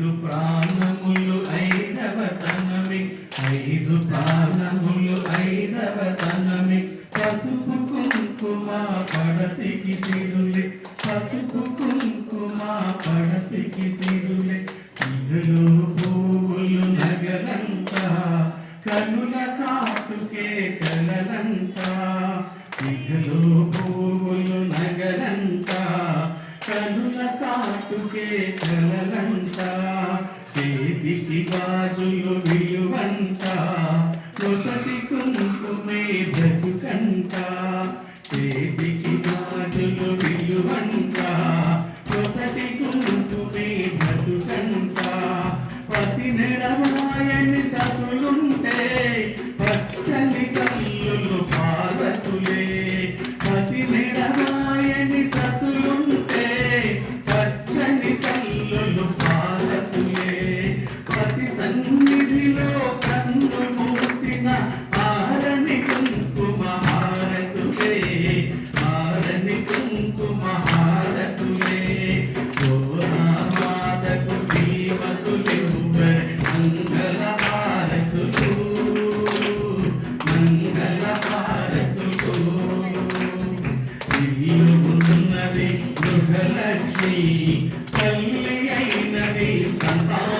ఐదు ప్రాణములు ఐదవ తనమి. ఐదు ప్రాణములు ఐదవ తనమి. పసుపు కుంకుమ పడతికి సిరులే పసుపు కుంకుమ పడతికి సిరులే సిరులు పువ్వులు నగలంతా కనుల కాటుకే కలలంతా. కాటుకే కలలంతా. చేతికి గాజులు కుంకుమే బ్రతుకంట సన్నిధిలో కన్ను మూసిన ఆరని కుంకుమ హారతులే ఆరని కుంకుమ హారతులే గోరామాతకు శ్రీమతులెవ్వరి మంగళ హారతులు మంగళ హారతులు ఇల్లు ఉన్నది గృహలక్ష్మి తల్లి అయినది సంతానం